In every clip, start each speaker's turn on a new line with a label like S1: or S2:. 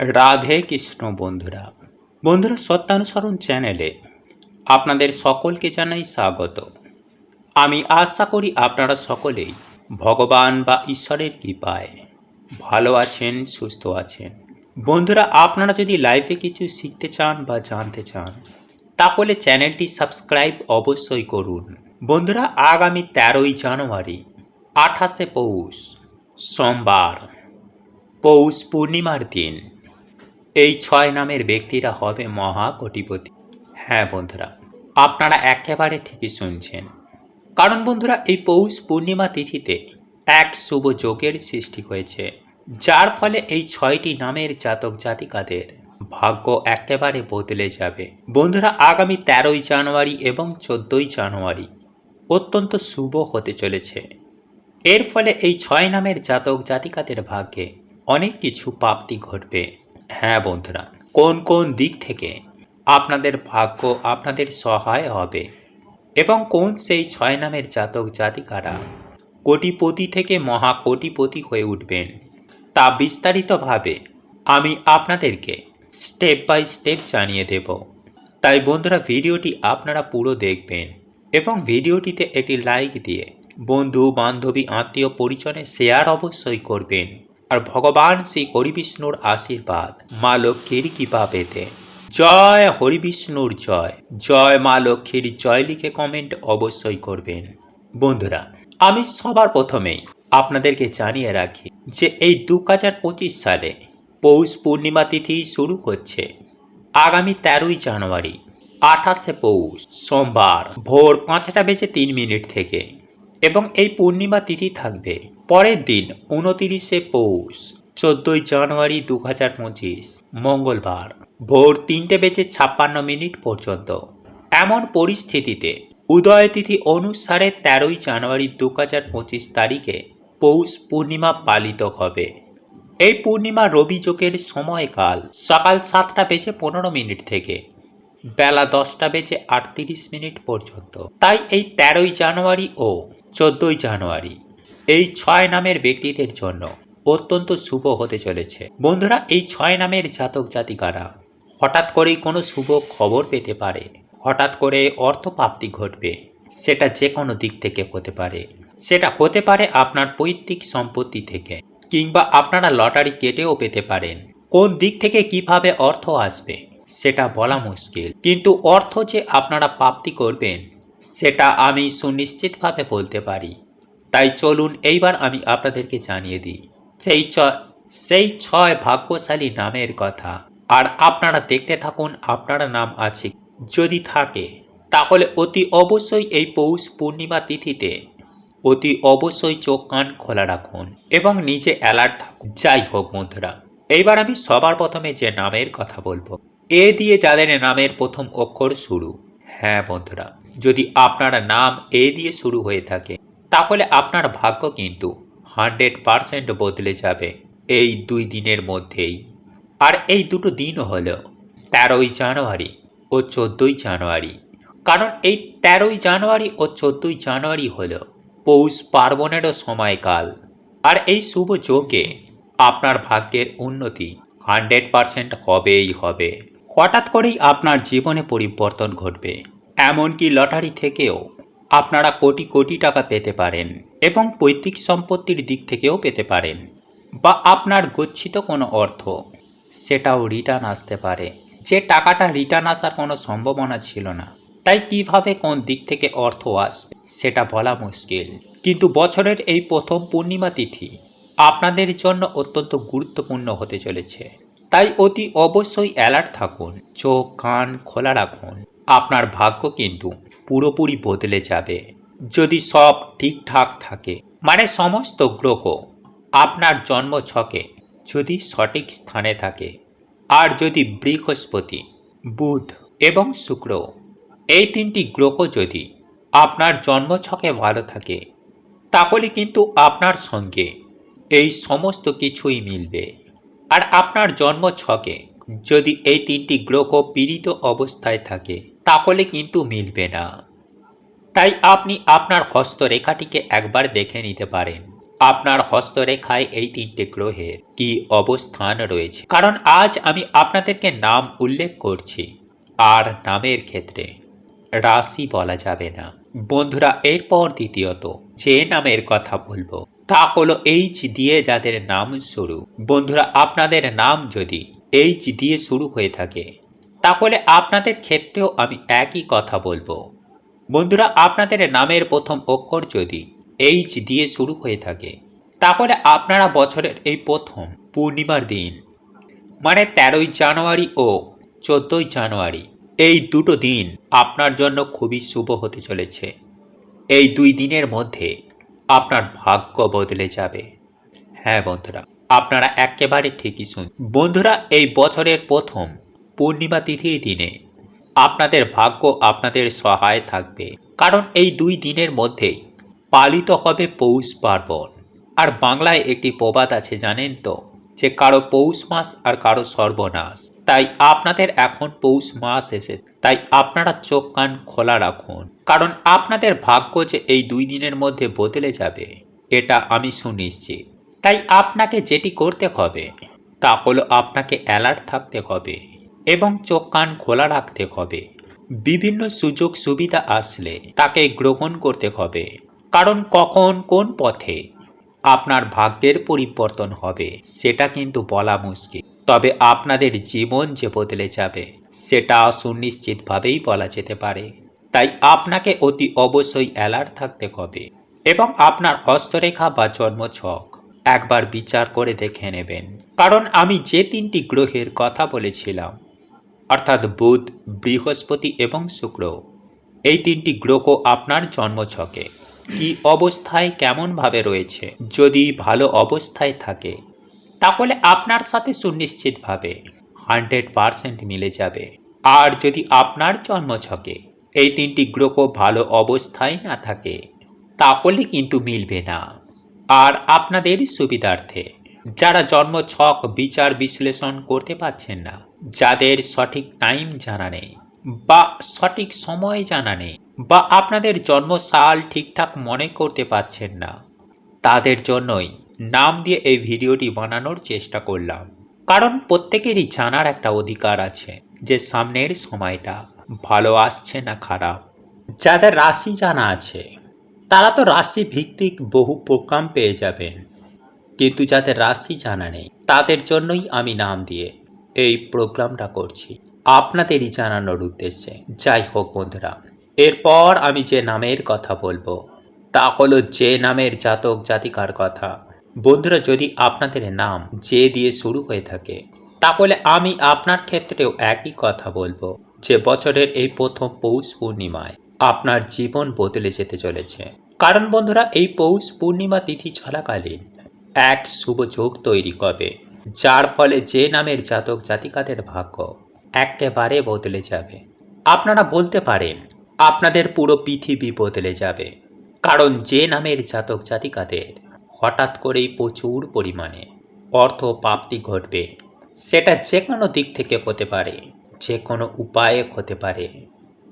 S1: রাধে কৃষ্ণ বন্ধুরা বন্ধুরা সত্যানুসরণ চ্যানেলে আপনাদের সকলকে জানাই স্বাগত। আমি আশা করি আপনারা সকলেই ভগবান বা ঈশ্বরের কৃপায় ভালো আছেন, সুস্থ আছেন। বন্ধুরা, আপনারা যদি লাইফে কিছু শিখতে চান বা জানতে চান, তাহলে চ্যানেলটি সাবস্ক্রাইব অবশ্যই করুন। বন্ধুরা, আগামী তেরোই জানুয়ারি, আঠাশে পৌষ, সোমবার, পৌষ পূর্ণিমার দিন। এই ছয় নামের ব্যক্তিরা হবে মহাকটিপতি। হ্যাঁ বন্ধুরা, আপনারা একেবারে ঠিকই শুনছেন। কারণ বন্ধুরা, এই পৌষ পূর্ণিমা তিথিতে এক শুভ যোগের সৃষ্টি হয়েছে, যার ফলে এই ছয়টি নামের জাতক জাতিকাদের ভাগ্য একেবারে বদলে যাবে। বন্ধুরা, আগামী তেরোই জানুয়ারি এবং চোদ্দোই জানুয়ারি অত্যন্ত শুভ হতে চলেছে। এর ফলে এই ছয় নামের জাতক জাতিকাদের ভাগ্যে অনেক কিছু প্রাপ্তি ঘটবে। হ্যাঁ বন্ধুরা, কোন কোন দিক থেকে আপনাদের ভাগ্য আপনাদের সহায় হবে এবং কোন সেই ছয় নামের জাতক জাতিকারা কোটিপতি থেকে মহা কোটিপতি হয়ে উঠবেন তা বিস্তারিতভাবে আমি আপনাদেরকে স্টেপ বাই স্টেপ জানিয়ে দেব। তাই বন্ধুরা, ভিডিওটি আপনারা পুরো দেখবেন এবং ভিডিওটিতে একটি লাইক দিয়ে বন্ধু, বান্ধবী, আত্মীয় পরিজনে শেয়ার অবশ্যই করবেন। আর ভগবান শ্রী হরিবিষ্ণুর আশীর্বাদ। মা লক্ষ্মীর কৃপা পেতে। জয় হরিবিষ্ণুর জয়। জয় মা লক্ষ্মীর জয় লিখে কমেন্ট অবশ্যই করবেন। বন্ধুরা, আমি সবার প্রথমেই আপনাদেরকে জানিয়ে রাখি যে এই দু হাজার পঁচিশ সালে পৌষ পূর্ণিমা তিথি শুরু হচ্ছে আগামী তেরোই জানুয়ারি, আঠাশে পৌষ, সোমবার ভোর পাঁচটা বেজে তিন মিনিট থেকে। এবং এই পূর্ণিমা তিথি থাকবে। পরের দিন উনতিরিশে পৌষ, চোদ্দই জানুয়ারি দু হাজার পঁচিশ, মঙ্গলবার ভোর তিনটে বেজে ছাপ্পান্ন মিনিট পর্যন্ত। এমন পরিস্থিতিতে উদয় তিথি অনুসারে তেরোই জানুয়ারি দু হাজার পঁচিশ তারিখে পৌষ পূর্ণিমা পালিত হবে। এই পূর্ণিমা রবি যোগের সময়কাল সকাল সাতটা বেজে পনেরো মিনিট থেকে বেলা দশটা বেজে আটত্রিশ মিনিট পর্যন্ত। তাই এই তেরোই জানুয়ারি ও চোদ্দই জানুয়ারি। এই ছয় নামের ব্যক্তিদের জন্য অত্যন্ত শুভ হতে চলেছে। বন্ধুরা, এই ছয় নামের জাতক জাতিকারা হঠাৎ করেই কোনো শুভ খবর পেতে পারে, হঠাৎ করে অর্থপ্রাপ্তি ঘটবে, সেটা যে কোনো দিক থেকে হতে পারে। সেটা হতে পারে আপনার পৈতৃক সম্পত্তি থেকে, কিংবা আপনারা লটারি কেটেও পেতে পারেন। কোন দিক থেকে কীভাবে অর্থ আসবে, সেটা বলা মুশকিল। কিন্তু অর্থ যে আপনারা প্রাপ্তি করবেন সেটা আমি সুনিশ্চিতভাবে বলতে পারি। তাই চলুন এইবার আমি আপনাদেরকে জানিয়ে দিই, সেই চ, সেই ছয় ভাগ্যশালী নামের কথা। আর আপনারা দেখতে থাকুন আপনার নাম আছে, যদি থাকে, তাহলে অতি অবশ্যই এই পৌষ পূর্ণিমা তিথিতে অতি অবশ্যই চোখ কান খোলা রাখুন এবং নিজে অ্যালার্ট থাকুন। যাই হোক বন্ধুরা, এইবার আমি সবার প্রথমে যে নামের কথা বলব, এ দিয়ে যাদের নামের প্রথম অক্ষর শুরু। হ্যাঁ বন্ধুরা যদি আপনার নাম এ দিয়ে শুরু হয়ে থাকে, তাহলে আপনার ভাগ্য কিন্তু হান্ড্রেড পারসেন্ট বদলে যাবে এই দুই দিনের মধ্যেই। আর এই দুটো দিন হল তেরোই জানুয়ারি ও চোদ্দোই জানুয়ারি। কারণ এই তেরোই জানুয়ারি ও চোদ্দোই জানুয়ারি হল পৌষ পার্বণেরও সময়কাল। আর এই শুভ যোগে আপনার ভাগ্যের উন্নতি হান্ড্রেড পারসেন্ট হবেই হবে। হঠাৎ করেই আপনার জীবনে পরিবর্তন ঘটবে। এমনকি লটারি থেকেও আপনারা কোটি কোটি টাকা পেতে পারেন এবং পৈতৃক সম্পত্তির দিক থেকেও পেতে পারেন। বা আপনার গচ্ছিত কোনো অর্থ, সেটাও রিটার্ন আসতে পারে। যে টাকাটা রিটার্ন আসার কোনো সম্ভাবনা ছিল না। তাই কীভাবে কোন দিক থেকে অর্থ আসবে, সেটা বলা মুশকিল। কিন্তু বছরের এই প্রথম পূর্ণিমা তিথি আপনাদের জন্য অত্যন্ত গুরুত্বপূর্ণ হতে চলেছে। তাই অতি অবশ্যই অ্যালার্ট থাকুন, চোখ কান খোলা রাখুন। আপনার ভাগ্য কিন্তু পুরোপুরি বদলে যাবে। যদি সব ঠিকঠাক থাকে মানে সমস্ত গ্রহ আপনার জন্ম ছকে যদি সঠিক স্থানে থাকে, আর যদি বৃহস্পতি, বুধ এবং শুক্র, এই তিনটি গ্রহ যদি আপনার জন্মছকে ভালো থাকে, তাহলে কিন্তু আপনার সঙ্গে এই সমস্ত কিছুই মিলবে। আর আপনার জন্ম ছকে যদি এই তিনটি গ্রহ পীড়িত অবস্থায় থাকে তাহলে কিন্তু মিলবে না। তাই আপনি আপনার হস্তরেখাটিকে একবার দেখে নিতে পারেন। আপনার হস্তরেখায় এই তিনটে গ্রহের কি অবস্থান রয়েছে? কারণ আজ আমি আপনাদেরকে নাম উল্লেখ করছি, আর নামের ক্ষেত্রে রাশি বলা যাবে না। বন্ধুরা, এরপর দ্বিতীয়ত যে নামের কথা বলব, তা হলো এইচ দিয়ে যাদের নাম শুরু। বন্ধুরা, আপনাদের নাম যদি এইচ দিয়ে শুরু হয়ে থাকে তাহলে আপনাদের ক্ষেত্রেও আমি একই কথা বলব। বন্ধুরা, আপনাদের নামের প্রথম অক্ষর যদি এইচ দিয়ে শুরু হয়ে থাকে, তাহলে আপনারা বছরের এই প্রথম পূর্ণিমার দিন মানে তেরোই জানুয়ারি ও চোদ্দোই জানুয়ারি, এই দুটো দিন আপনার জন্য খুবই শুভ হতে চলেছে। এই দুই দিনের মধ্যে আপনার ভাগ্য বদলে যাবে। হ্যাঁ বন্ধুরা, আপনারা একেবারে ঠিকই শুন বন্ধুরা, এই বছরের প্রথম পূর্ণিমা তিথির দিনে আপনাদের ভাগ্য আপনাদের সহায় থাকবে। কারণ এই দুই দিনের মধ্যেই পালিত হবে পৌষ পার্বণ। আর বাংলায় একটি প্রবাদ আছে জানেন তো, যে কারও পৌষ মাস আর কারও সর্বনাশ। তাই আপনাদের এখন পৌষ মাস এসে, তাই আপনারা চোখ কান খোলা রাখুন। কারণ আপনাদের ভাগ্য যে এই দুই দিনের মধ্যে বদলে যাবে, এটা আমি সুনিশ্চিত। তাই আপনাকে যেটি করতে হবে, তা হলো আপনাকে অ্যালার্ট থাকতে হবে। এবং চোখ কান খোলা রাখতে হবে। বিভিন্ন সুযোগ সুবিধা আসলে তাকে গ্রহণ করতে হবে। কারণ কখন কোন পথে আপনার ভাগ্যের পরিবর্তন হবে, সেটা কিন্তু বলা মুশকিল। তবে আপনাদের জীবন যে বদলে যাবে, সেটা সুনিশ্চিতভাবেই বলা যেতে পারে। তাই আপনাকে অতি অবশ্যই অ্যালার্ট থাকতে হবে এবং আপনার হস্তরেখা বা জন্মছক একবার বিচার করে দেখে নেবেন। কারণ আমি যে তিনটি গ্রহের কথা বলেছিলাম অর্থাৎ বুধ, বৃহস্পতি এবং শুক্র। এই তিনটি গ্রহ আপনার জন্মছকে। কি অবস্থায় কেমনভাবে রয়েছে? যদি ভালো অবস্থায় থাকে, তাহলে আপনার সাথে সুনিশ্চিতভাবে হান্ড্রেড পারসেন্ট মিলে যাবে। আর যদি আপনার জন্মছকে এই তিনটি গ্রহ ভালো অবস্থায় না থাকে, তাহলে কিন্তু মিলবে না। আর আপনাদের সুবিধার্থে, যারা জন্ম ছক বিচার বিশ্লেষণ করতে পারছেন না যাদের সঠিক টাইম জানা নেই বা সঠিক সময় জানা নেই বা আপনাদের জন্মসাল ঠিকঠাক মনে করতে পারছেন না, তাদের জন্যই নাম দিয়ে এই ভিডিওটি বানানোর চেষ্টা করলাম। কারণ প্রত্যেকেরই জানার একটা অধিকার আছে যে সামনের সময়টা ভালো আসছে না খারাপ। যাদের রাশি জানা আছে, তারা তো রাশি ভিত্তিক বহু প্রোগ্রাম পেয়ে যাবেন। কিন্তু যাদের রাশি জানা নেই, তাদের জন্যই আমি নাম দিয়ে এই প্রোগ্রামটা করছি। আপনাদেরই জানানোর উদ্দেশ্যে। যাই হোক বন্ধুরা, এরপর আমি যে নামের কথা বলব, তা হলো যে নামের জাতক জাতিকার কথা। বন্ধুরা, যদি আপনাদের নাম যে দিয়ে শুরু হয়ে থাকে, তাহলে আমি আপনার ক্ষেত্রেও একই কথা বলব যে বছরের এই প্রথম পৌষ পূর্ণিমায় আপনার জীবন বদলে যেতে চলেছে। কারণ বন্ধুরা, এই পৌষ পূর্ণিমা তিথি চলাকালীন এক শুভ যোগ তৈরি হবে যার ফলে যে নামের জাতক জাতিকাদের ভাগ্য একেবারে বদলে যাবে। আপনারা বলতে পারেন, আপনাদের পুরো পৃথিবী বদলে যাবে। কারণ যে নামের জাতক জাতিকাদের হঠাৎ করেই প্রচুর পরিমাণে অর্থ প্রাপ্তি ঘটবে। সেটা যে কোনো দিক থেকে হতে পারে যে কোনো উপায়ে হতে পারে।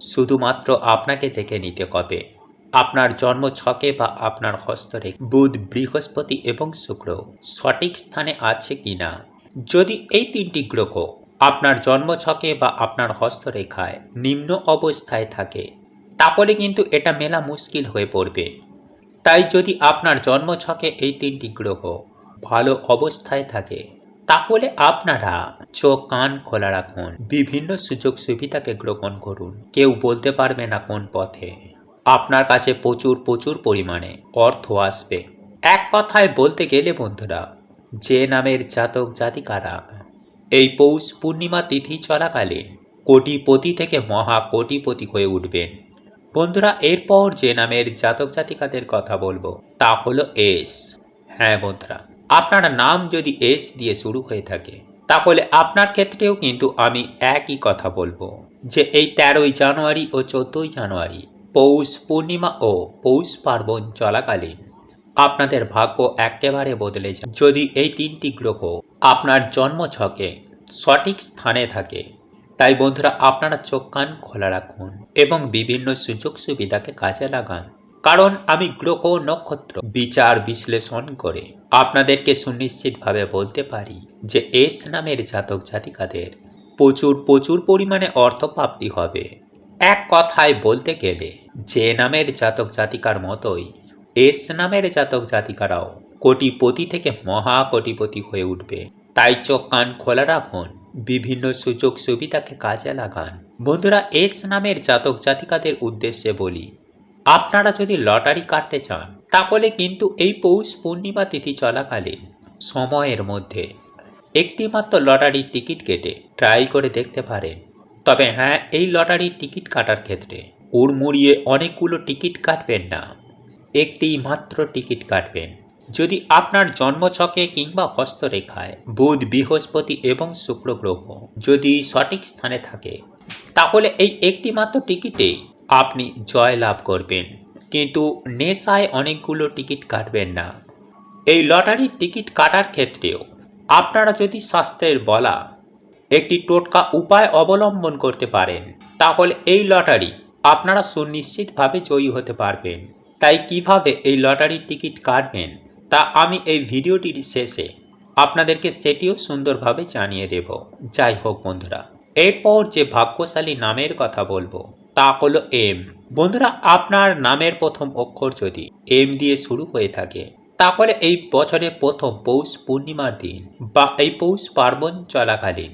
S1: শুধুমাত্র আপনাকে দেখে নিতে হবে। আপনার জন্ম ছকে বা আপনার হস্তরে বুধ, বৃহস্পতি এবং শুক্র, সঠিক স্থানে আছে কিনা? যদি এই তিনটি গ্রহ আপনার জন্ম ছকে বা আপনার হস্তরেখায় নিম্ন অবস্থায় থাকে, তাহলে কিন্তু এটা মেলা মুশকিল হয়ে পড়বে। তাই যদি আপনার জন্ম ছকে এই তিনটি গ্রহ ভালো অবস্থায় থাকে, তাহলে আপনারা চোখ, কান খোলা রাখুন। বিভিন্ন সুযোগ সুবিধাকে গ্রহণ করুন। কেউ বলতে পারবে না কোন পথে। আপনার কাছে প্রচুর প্রচুর পরিমাণে অর্থ আসবে। এক কথায় বলতে গেলে বন্ধুরা, যে নামের জাতক জাতিকারা এই পৌষ পূর্ণিমা তিথি চলাকালীন কোটিপতি থেকে মহা কোটিপতি হয়ে উঠবেন। বন্ধুরা, এরপর যে নামের জাতক জাতিকাদের কথা বলব তা হলো এস। হ্যাঁ বন্ধুরা, আপনার নাম যদি এস দিয়ে শুরু হয়ে থাকে, তাহলে আপনার ক্ষেত্রেও কিন্তু আমি একই কথা বলব যে এই তেরোই জানুয়ারি ও চোদ্দোই জানুয়ারি পৌষ পূর্ণিমা ও পৌষ পার্বণ চলাকালীন আপনাদের ভাগ্য একেবারে বদলে যায়। যদি এই তিনটি গ্রহ আপনার জন্ম ছকে সঠিক স্থানে থাকে, তাই বন্ধুরা আপনারা চোখ কান খোলা রাখুন এবং বিভিন্ন সুযোগ সুবিধাকে কাজে লাগান। কারণ আমি গ্রহ নক্ষত্র বিচার বিশ্লেষণ করে আপনাদেরকে সুনিশ্চিতভাবে বলতে পারি যে এস নামের জাতক জাতিকাদের প্রচুর প্রচুর পরিমাণে অর্থপ্রাপ্তি হবে। এক কথায় বলতে গেলে, যে নামের জাতক জাতিকার মতোই, এস নামের জাতক জাতিকারাও কোটিপতি থেকে মহা কোটিপতি হয়ে উঠবে। তাই চোখ কান খোলা রাখুন, বিভিন্ন সুযোগ সুবিধাকে কাজে লাগান। বন্ধুরা, এস নামের জাতক জাতিকাদের উদ্দেশ্যে বলি, আপনারা যদি লটারি কাটতে চান, তাহলে কিন্তু এই পৌষ পূর্ণিমা তিথি চলাকালীন সময়ের মধ্যে একটি মাত্র লটারির টিকিট কেটে ট্রাই করে দেখতে পারেন। তবে হ্যাঁ এই লটারির টিকিট কাটার ক্ষেত্রে উড়মুড়িয়ে অনেকগুলো টিকিট কাটবেন না। একটি মাত্র টিকিট কাটবেন। যদি আপনার জন্মছকে কিংবা হস্তরেখায় বুধ, বৃহস্পতি এবং শুক্র গ্রহ যদি সঠিক স্থানে থাকে, তাহলে এই একটি মাত্র টিকিটেই আপনি জয় লাভ করবেন। কিন্তু নেশায় অনেকগুলো টিকিট কাটবেন না। এই লটারির টিকিট কাটার ক্ষেত্রেও আপনারা যদি শাস্ত্রের বলা একটি টোটকা উপায় অবলম্বন করতে পারেন, তাহলে এই লটারি আপনারা সুনিশ্চিতভাবে জয়ী হতে পারবেন। তাই কীভাবে এই লটারির টিকিট কাটবেন, তা আমি এই ভিডিওটির শেষে আপনাদেরকে সেটিও সুন্দরভাবে জানিয়ে দেব। যাই হোক বন্ধুরা, এরপর যে ভাগ্যশালী নামের কথা বলব, তা হলো এম। বন্ধুরা, আপনার নামের প্রথম অক্ষর যদি এম দিয়ে শুরু হয়ে থাকে, তাহলে এই বছরের প্রথম পৌষ পূর্ণিমার দিন বা এই পৌষ পার্বণ চলাকালীন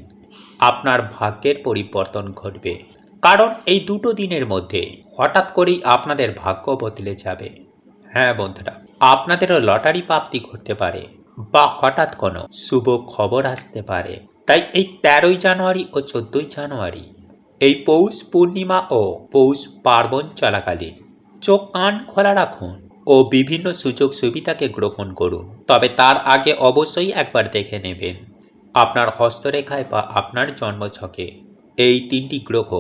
S1: আপনার ভাগ্যের পরিবর্তন ঘটবে। কারণ এই দুটো দিনের মধ্যে হঠাৎ করেই আপনাদের ভাগ্য বদলে যাবে। হ্যাঁ বন্ধুরা, আপনাদেরও লটারি প্রাপ্তি ঘটতে পারে বা হঠাৎ কোনো শুভ খবর আসতে পারে। তাই এই তেরোই জানুয়ারি ও চোদ্দই জানুয়ারি, এই পৌষ পূর্ণিমা ও পৌষ পার্বণ চলাকালীন চোখ কান খোলা রাখুন ও বিভিন্ন সুযোগ সুবিধাকে গ্রহণ করুন। তবে তার আগে অবশ্যই একবার দেখে নেবেন। আপনার হস্তরেখায় বা আপনার জন্মছকে এই তিনটি গ্রহ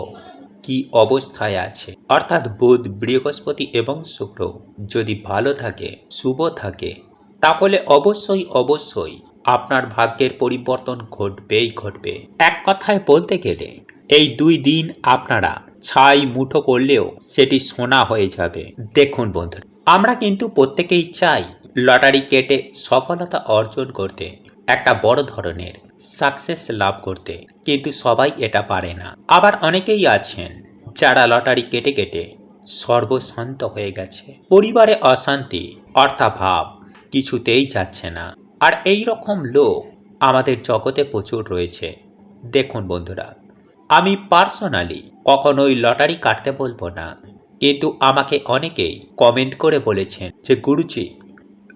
S1: কি অবস্থায় আছে? অর্থাৎ বুধ, বৃহস্পতি এবং শুক্র যদি ভালো থাকে, শুভ থাকে, তাহলে অবশ্যই অবশ্যই আপনার ভাগ্যের পরিবর্তন ঘটবেই ঘটবে। এক কথায় বলতে গেলে, এই দুই দিন আপনারা ছাই মুঠো করলেও সেটি সোনা হয়ে যাবে। দেখুন বন্ধুরা, আমরা কিন্তু প্রত্যেকেই চাই লটারি কেটে সফলতা অর্জন করতে। একটা বড় ধরনের সাকসেস লাভ করতে, কিন্তু সবাই এটা পারে না। আবার অনেকেই আছেন যারা লটারি কেটে কেটে সর্বশান্ত হয়ে গেছে। পরিবারে অশান্তি, অর্থাভাব কিছুতেই যাচ্ছে না। আর এই রকম লোক আমাদের জগতে প্রচুর রয়েছে। দেখুন বন্ধুরা, আমি পার্সোনালি কখনোই লটারি কাটতে বলব না, কিন্তু আমাকে অনেকেই কমেন্ট করে বলেছেন যে, গুরুজি,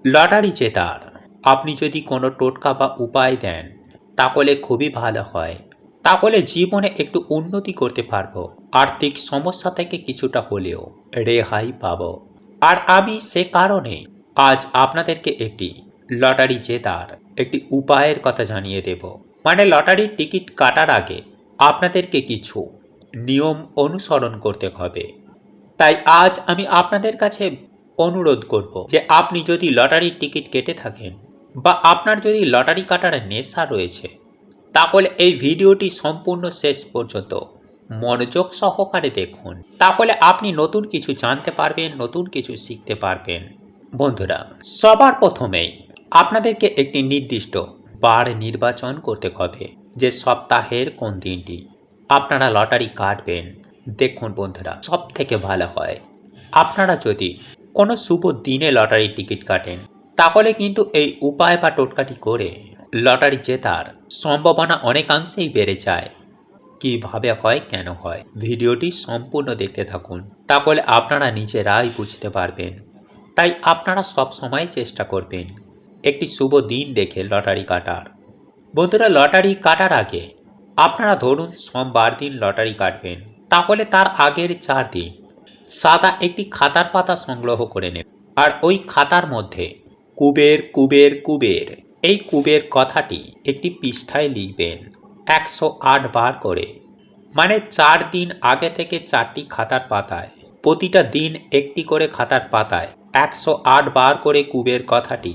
S1: লটারি জেতার আপনি যদি কোনো টোটকা বা উপায় দেন, তাহলে খুবই ভালো হয়। তাহলে জীবনে একটু উন্নতি করতে পারব। আর্থিক সমস্যা থেকে কিছুটা হলেও রেহাই পাবো। আর আমি সে কারণে আজ আপনাদেরকে একটি লটারি জেতার একটি উপায়ের কথা জানিয়ে দেব। মানে লটারির টিকিট কাটার আগে আপনাদেরকে কিছু নিয়ম অনুসরণ করতে হবে। তাই আজ আমি আপনাদের কাছে অনুরোধ করব যে আপনি যদি লটারির টিকিট কেটে থাকেন বা আপনার যদি লটারি কাটার নেশা রয়েছে, তাহলে এই ভিডিওটি সম্পূর্ণ শেষ পর্যন্ত মনোযোগ সহকারে দেখুন। তাহলে আপনি নতুন কিছু জানতে পারবেন, নতুন কিছু শিখতে পারবেন। বন্ধুরা, সবার প্রথমেই আপনাদেরকে একটি নির্দিষ্ট বার নির্বাচন করতে হবে যে সপ্তাহের কোন দিনটি। আপনারা লটারি কাটবেন। দেখুন বন্ধুরা সব থেকে ভালো হয়, আপনারা যদি কোনো শুভ দিনে লটারির টিকিট কাটেন তাহলে কিন্তু এই উপায় বা টোটকাটি করে লটারি জেতার সম্ভাবনা অনেকাংশেই বেড়ে যায়। কীভাবে হয়, কেন হয়, ভিডিওটি সম্পূর্ণ দেখতে থাকুন। তাহলে আপনারা নিজেরাই বুঝতে পারবেন। তাই আপনারা সব সময় চেষ্টা করবেন একটি শুভ দিন দেখে লটারি কাটার। বন্ধুরা, লটারি কাটার আগে আপনারা ধরুন সোমবার দিন লটারি কাটবেন। তাহলে তার আগের চার দিন সাদা একটি খাতার পাতা সংগ্রহ করে নেবেন। আর ওই খাতার মধ্যে কুবের কুবের কুবের। এই কুবের কথাটি একটি পৃষ্ঠায় লিখবেন একশো আট বার করে। মানে চার দিন আগে থেকে চারটি খাতার পাতায়, প্রতিটা দিন একটি করে খাতার পাতায় একশো আট বার করে কুবের কথাটি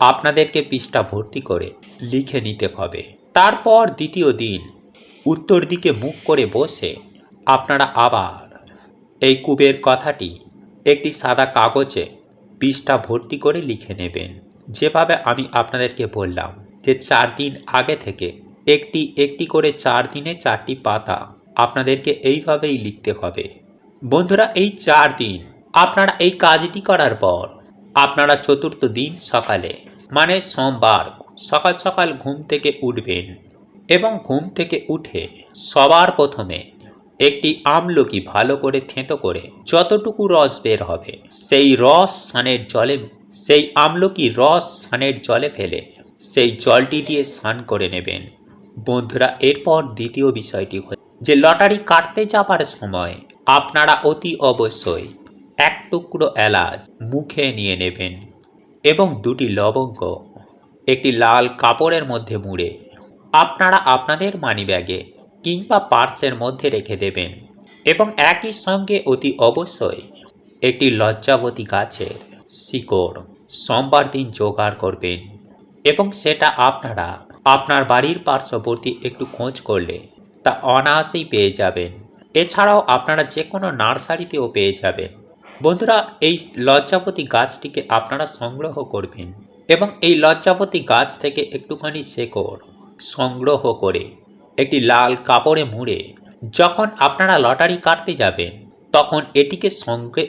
S1: আপনাদেরকে পৃষ্ঠা ভর্তি করে লিখে নিতে হবে। তারপর দ্বিতীয় দিন উত্তর দিকে মুখ করে বসে আপনারা আবার এই কুবের কথাটি একটি সাদা কাগজে বিষটা ভর্তি করে লিখে নেবেন। যেভাবে আমি আপনাদেরকে বললাম যে চার দিন আগে থেকে একটি একটি করে চার দিনে চারটি পাতা আপনাদেরকে এইভাবেই লিখতে হবে। বন্ধুরা, এই চার দিন আপনারা এই কাজটি করার পর আপনারা চতুর্থ দিন সকালে মানে সোমবার, সকাল সকাল ঘুম থেকে উঠবেন এবং ঘুম থেকে উঠে সবার প্রথমে একটি আমলকি ভালো করে থেঁতো করে যতটুকু রস বের হবে, সেই রস স্নানের জলে, সেই আমলকি রস স্নানের জলে ফেলে সেই জলটি দিয়ে স্নান করে নেবেন। বন্ধুরা, এরপর দ্বিতীয় বিষয়টি যে লটারি কাটতে যাবার সময় আপনারা অতি অবশ্যই এক টুকরো এলাচ মুখে নিয়ে নেবেন এবং দুটি লবঙ্গ, একটি লাল কাপড়ের মধ্যে মুড়ে আপনারা আপনাদের মানিব্যাগে কিংবা পার্সের মধ্যে রেখে দেবেন এবং একই সঙ্গে অতি অবশ্যই একটি লজ্জাবতী গাছের শিকড় সোমবার দিন জোগাড় করবেন এবং সেটা আপনারা আপনার বাড়ির পার্শ্ববর্তী একটু খোঁজ করলে তা অনায়াসেই পেয়ে যাবেন। এছাড়াও আপনারা যে কোনো নার্সারিতেও পেয়ে যাবেন। বন্ধুরা, এই লজ্জাপতি গাছটিকে আপনারা সংগ্রহ করবেন এবং এই লজ্জাপতি গাছ থেকে একটুখানি শেকড় সংগ্রহ করে একটি লাল কাপড়ে মুড়ে যখন আপনারা লটারি কাটতে যাবেন, তখন এটিকে সঙ্গে,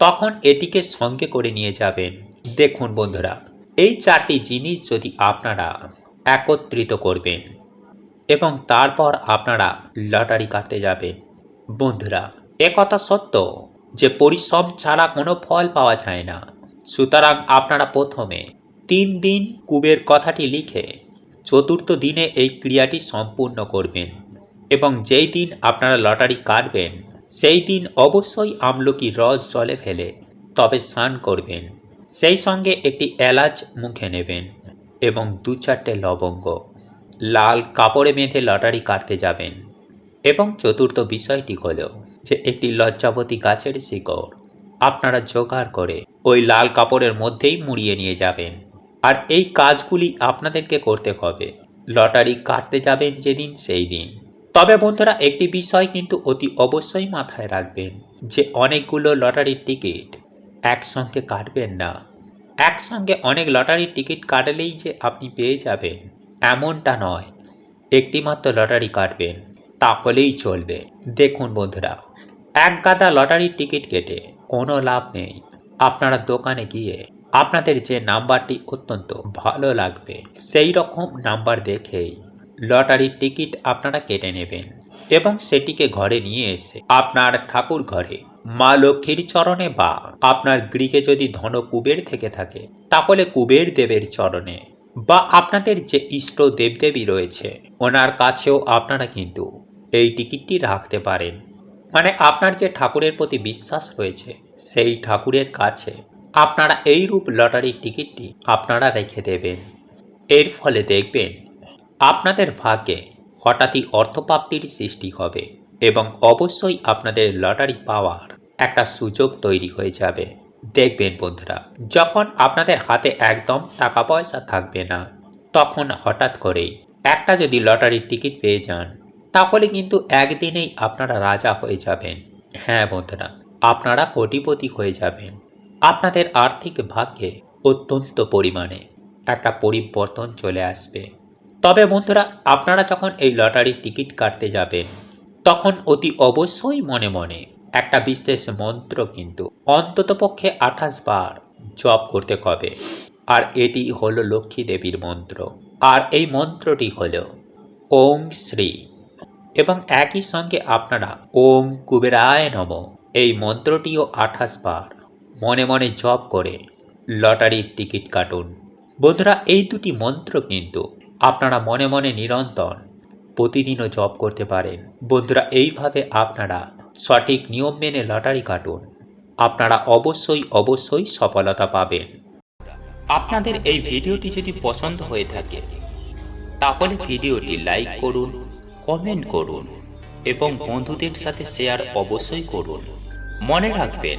S1: তখন এটিকে সঙ্গে করে নিয়ে যাবেন। দেখুন বন্ধুরা, এই চারটি জিনিস যদি আপনারা একত্রিত করবেন এবং তারপর আপনারা লটারি কাটতে যাবেন, বন্ধুরা একথা সত্য যে পরিশ্রম ছাড়া কোনো ফল পাওয়া যায় না। সুতরাং আপনারা প্রথমে তিন দিন কুবের কথাটি লিখে চতুর্থ দিনে এই ক্রিয়াটি সম্পূর্ণ করবেন এবং যেই দিন আপনারা লটারি কাটবেন, সেই দিন অবশ্যই আমলকি রস জলে ফেলে তবে স্নান করবেন। সেই সঙ্গে একটি এলাচ মুখে নেবেন এবং দু চারটে লবঙ্গ, লাল কাপড়ে বেঁধে লটারি কাটতে যাবেন। এবং চতুর্থ বিষয়টি হল যে একটি লজ্জাবতী গাছের শিকড় আপনারা জোগাড় করে ওই লাল কাপড়ের মধ্যেই মুড়িয়ে নিয়ে যাবেন। আর এই কাজগুলি আপনাদেরকে করতে হবে। লটারি কাটতে যাবেন যেদিন, সেই দিন। তবে বন্ধুরা, একটি বিষয় কিন্তু অতি অবশ্যই মাথায় রাখবেন যে অনেকগুলো লটারির টিকিট একসঙ্গে কাটবেন না। একসঙ্গে অনেক লটারির টিকিট কাটলেই যে আপনি পেয়ে যাবেন, এমনটা নয়। একটিমাত্র লটারি কাটবেন, তাহলেই চলবে। দেখুন বন্ধুরা, এক গাদা লটারির টিকিট কেটে কোনো লাভ নেই। আপনারা দোকানে গিয়ে আপনাদের যে নাম্বারটি অত্যন্ত ভালো লাগবে সেই রকম নাম্বার দেখেই লটারির টিকিট আপনারা কেটে নেবেন এবং সেটিকে ঘরে নিয়ে এসে আপনার ঠাকুর ঘরে, মা লক্ষ্মীর চরণে বা আপনার গৃহে যদি ধন কুবের থেকে থাকে, তাহলে কুবের দেবের চরণে বা আপনাদের যে ইষ্ট দেবদেবী রয়েছে, ওনার কাছেও আপনারা কিন্তু এই টিকিটটি রাখতে পারেন। মানে আপনার যে ঠাকুরের প্রতি বিশ্বাস রয়েছে, সেই ঠাকুরের কাছে আপনারা এই রূপ লটারির টিকিটটি আপনারা রেখে দেবেন। এর ফলে দেখবেন, আপনাদের ভাগ্যে হঠাৎই অর্থপ্রাপ্তির সৃষ্টি হবে এবং অবশ্যই আপনাদের লটারি পাওয়ার একটা সুযোগ তৈরি হয়ে যাবে। দেখবেন বন্ধুরা, যখন আপনাদের হাতে একদম টাকা পয়সা থাকবে না, তখন হঠাৎ করেই একটা যদি লটারির টিকিট পেয়ে যান, তাহলে কিন্তু একদিনেই আপনারা রাজা হয়ে যাবেন। হ্যাঁ বন্ধুরা, আপনারা কোটিপতি হয়ে যাবেন। আপনাদের আর্থিক ভাগ্যে অত্যন্ত পরিমাণে একটা পরিবর্তন চলে আসবে। তবে বন্ধুরা, আপনারা যখন এই লটারির টিকিট কাটতে যাবেন, তখন অতি অবশ্যই মনে মনে একটা বিশেষ মন্ত্র কিন্তু অন্ততপক্ষে আঠাশ বার জপ করতে হবে। আর এটি হলো লক্ষ্মী দেবীর মন্ত্র। আর এই মন্ত্রটি হল ওম শ্রী। এবং একই সঙ্গে আপনারা ওম কুবেরায় নম। এই মন্ত্রটিও আঠাশ বার মনে মনে জপ করে, লটারির টিকিট কাটুন। বন্ধুরা, এই দুটি মন্ত্র কিন্তু আপনারা মনে মনে নিরন্তর প্রতিদিনও জপ করতে পারেন। বন্ধুরা, এইভাবে আপনারা সঠিক নিয়ম মেনে লটারি কাটুন। আপনারা অবশ্যই অবশ্যই সফলতা পাবেন। আপনাদের এই ভিডিওটি যদি পছন্দ হয়ে থাকে, তাহলে ভিডিওটি লাইক করুন, কমেন্ট করুন এবং বন্ধুদের সাথে শেয়ার অবশ্যই করুন। মনে রাখবেন